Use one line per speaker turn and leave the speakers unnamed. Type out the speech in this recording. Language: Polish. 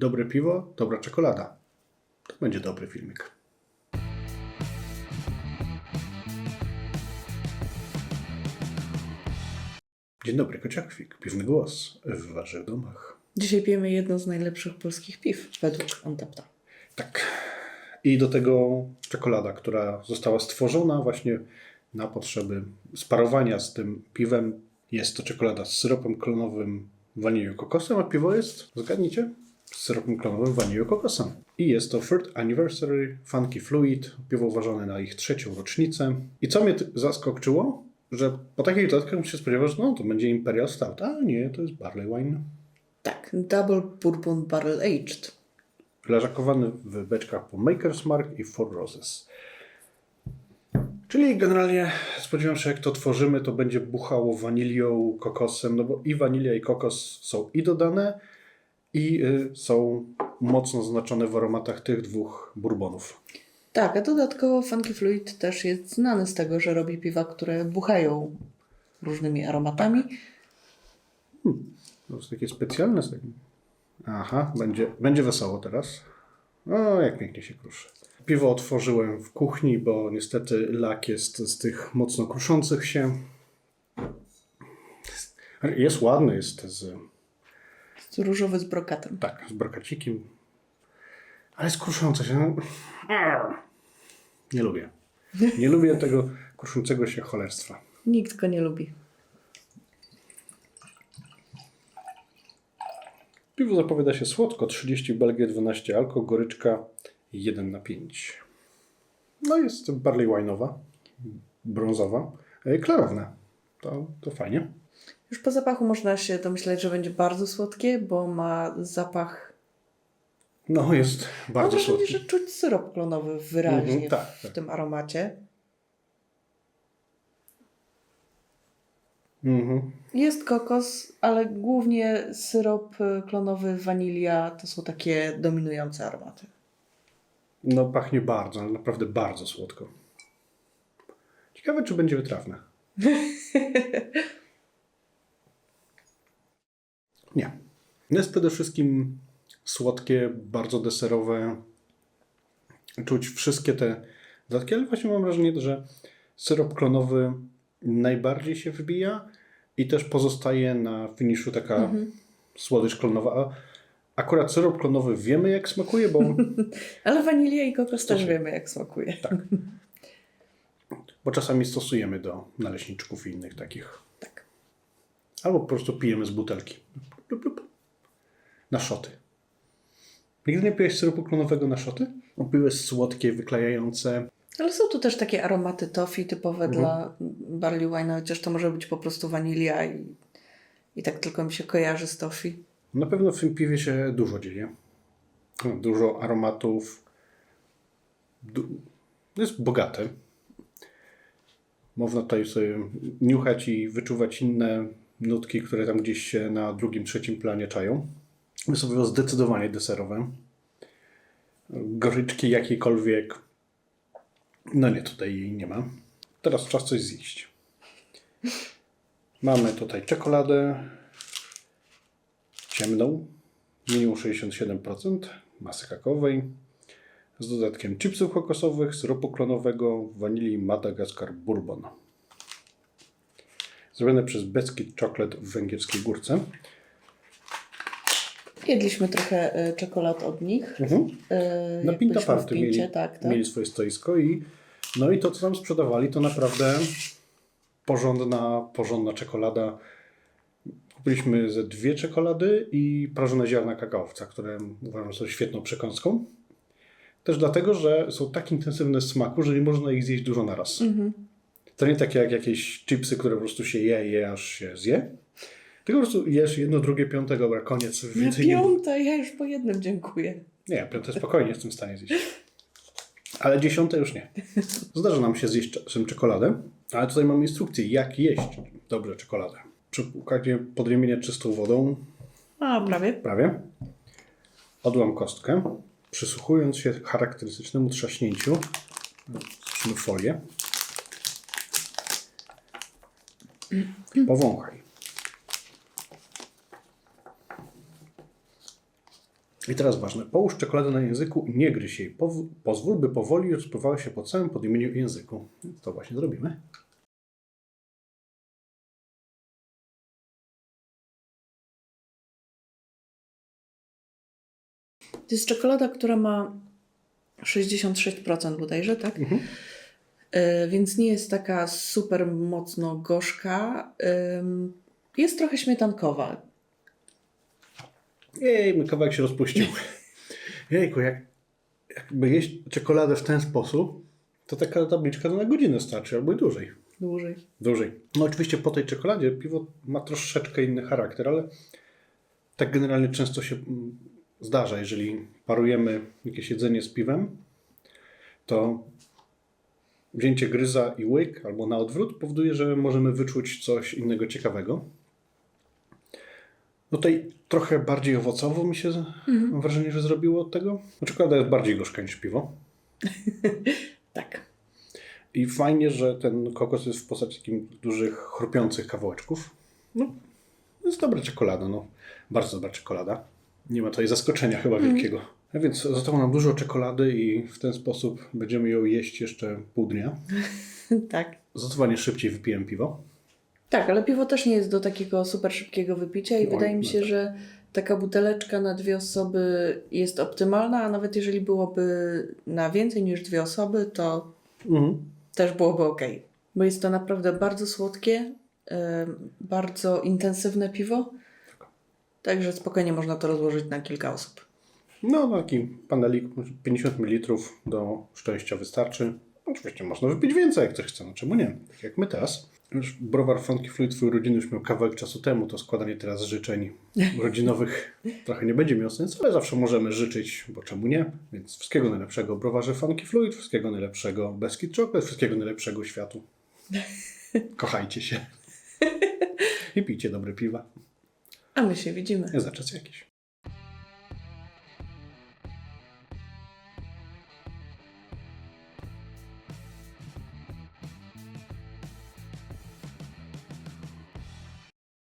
Dobre piwo, dobra czekolada. To będzie dobry filmik. Dzień dobry, Kociakwik. Piwny głos w waszych domach.
Dzisiaj pijemy jedno z najlepszych polskich piw według Antepta.
Tak. I do tego czekolada, która została stworzona właśnie na potrzeby sparowania z tym piwem. Jest to czekolada z syropem klonowym, wanilią, kokosem, a piwo jest, zgadnijcie, z syropem klonowym, wanilią, kokosem. I jest to Third Anniversary Funky Fluid, piwo uważane na ich trzecią rocznicę. I co mnie zaskoczyło? Że po takich dodatkach się spodziewał, że no to będzie Imperial Stout, a nie, to jest Barley Wine.
Tak, Double Bourbon Barrel Aged.
leżakowany w beczkach po Maker's Mark i Four Roses. Czyli generalnie spodziewam się, jak to tworzymy, to będzie buchało wanilią, kokosem, no bo i wanilia i kokos są i dodane, i y, są mocno znaczone w aromatach tych dwóch bourbonów.
Tak, a dodatkowo Funky Fluid też jest znany z tego, że robi piwa, które buchają różnymi aromatami.
To jest takie specjalne. Aha, będzie, będzie wesoło teraz. O, jak pięknie się kruszy. Piwo otworzyłem w kuchni, bo niestety lak jest z tych mocno kruszących się. Jest ładny, jest z,
różowy z brokatem.
tak, z brokacikiem, ale jest kruszący się. Nie lubię. Nie lubię tego kruszącego się cholerstwa.
Nikt go nie lubi.
Piwo zapowiada się słodko, 30 Belgię, 12 alko, goryczka 1 na 5. No jest barley wine'owa, brązowa, e, klarowne. To, to fajnie.
Już po zapachu można się domyśleć, że będzie bardzo słodkie, bo ma zapach.
No jest bardzo
wrażenie,
słodki.
że czuć syrop klonowy wyraźnie
Mhm, tak,
w,
tak.
tym aromacie.
Mhm.
Jest kokos, ale głównie syrop y, klonowy, wanilia to są takie dominujące aromaty.
No pachnie bardzo, ale naprawdę bardzo słodko. Ciekawe, czy będzie wytrawne. Nie. Jest przede wszystkim słodkie, bardzo deserowe. Czuć wszystkie te dodatki, ale właśnie mam wrażenie, że syrop klonowy najbardziej się wybija i też pozostaje na finiszu taka słodycz klonowa. A akurat syrop klonowy wiemy, jak smakuje, bo
Ale wanilia i kokos też wiemy, jak smakuje.
Tak. Bo czasami stosujemy do naleśniczków i innych takich.
Tak.
Albo po prostu pijemy z butelki. Na szoty. Nigdy nie piłeś syropu klonowego na szoty? No, piłeś słodkie, wyklejające.
Ale są tu też takie aromaty toffee typowe
Mhm.
dla barley wine, chociaż to może być po prostu wanilia i, i tak tylko mi się kojarzy z toffee.
Na pewno w tym piwie się dużo dzieje. Dużo aromatów. Du- jest bogate. Można tutaj sobie niuchać i wyczuwać inne nutki, które tam gdzieś się na drugim, trzecim planie czają. To zdecydowanie deserowe. Goryczki jakiejkolwiek. No nie, tutaj jej nie ma. Teraz czas coś zjeść. Mamy tutaj czekoladę, ciemną, minimum 67% masy kakaowej, z dodatkiem chipsów kokosowych, syropu klonowego, wanilii Madagaskar Bourbon. Zrobione przez Beskid Chocolate w Węgierskiej Górce.
Jedliśmy trochę y, czekolad od nich.
Mhm.
Y,
Na
jak
Pinta
byliśmy w
Party
Pincie,
mieli,
tak, tak.
mieli swoje stoisko i no i to, co tam sprzedawali, to naprawdę porządna, porządna czekolada. Kupiliśmy ze dwie czekolady i prażone ziarna kakaowca, które uważam są świetną przekąską. Też dlatego, że są tak intensywne w smaku, że nie można ich zjeść dużo naraz.
Mhm.
To nie takie jak jakieś chipsy, które po prostu się je, je, aż się zje. Tylko po prostu jesz jedno, drugie, piąte, dobra, koniec. Więcej nie,
piąte, ja już po jednym dziękuję.
nie, piąte spokojnie jestem w stanie zjeść. Ale dziesiąte już nie. Zdarza nam się zjeść czasem czekoladę, ale tutaj mam instrukcję, jak jeść dobrze czekoladę. Przy układzie podrymienia czystą wodą,
A, prawie.
prawie, odłam kostkę, przysłuchując się charakterystycznemu trzaśnięciu, folię, powąchaj. I teraz ważne. Połóż czekoladę na języku i nie gryź jej. Pow- pozwól, by powoli rozpływała się po całym podimieniu języku. To właśnie zrobimy.
To jest czekolada, która ma 66% bodajże, tak?
Mhm.
E, więc nie jest taka super mocno gorzka. Jest trochę śmietankowa.
Jej, mój kawałek się rozpuścił. Jejku, jak, jakby jeść czekoladę w ten sposób, to taka tabliczka na godzinę starczy, albo i dłużej.
Dłużej.
Dłużej. No oczywiście po tej czekoladzie piwo ma troszeczkę inny charakter, ale tak generalnie często się mm, zdarza, jeżeli parujemy jakieś jedzenie z piwem, to wzięcie gryza i łyk albo na odwrót powoduje, że możemy wyczuć coś innego ciekawego. No tutaj trochę bardziej owocowo mi się, mam wrażenie, że zrobiło od tego. No, Czekolada jest bardziej gorzka niż piwo.
Tak.
I fajnie, że ten kokos jest w postaci takich dużych, chrupiących kawałeczków. No, jest dobra czekolada, no. Bardzo dobra czekolada. Nie ma tutaj zaskoczenia chyba wielkiego. A więc zostało nam dużo czekolady i w ten sposób będziemy ją jeść jeszcze pół dnia.
tak.
Zdecydowanie szybciej wypiłem piwo.
Tak, ale piwo też nie jest do takiego super szybkiego wypicia i
Oj,
wydaje mi
no
się,
tak.
że taka buteleczka na dwie osoby jest optymalna, a nawet jeżeli byłoby na więcej niż dwie osoby, to
Mhm.
też byłoby ok. Bo jest to naprawdę bardzo słodkie, em, bardzo intensywne piwo. Także spokojnie można to rozłożyć na kilka osób.
No, taki panelik 50 ml do szczęścia wystarczy. Oczywiście można wypić więcej, jak ktoś chce, no czemu nie? Tak jak my teraz. Już browar Funky Fluid Twój urodziny już miał kawałek czasu temu, to składanie teraz życzeń rodzinowych trochę nie będzie miało sensu, ale zawsze możemy życzyć, bo czemu nie? Więc wszystkiego najlepszego browarze Funky Fluid, wszystkiego najlepszego Beskid Chocolate, wszystkiego najlepszego światu. Kochajcie się. I pijcie dobre piwa.
A my się widzimy.
Za czas jakiś.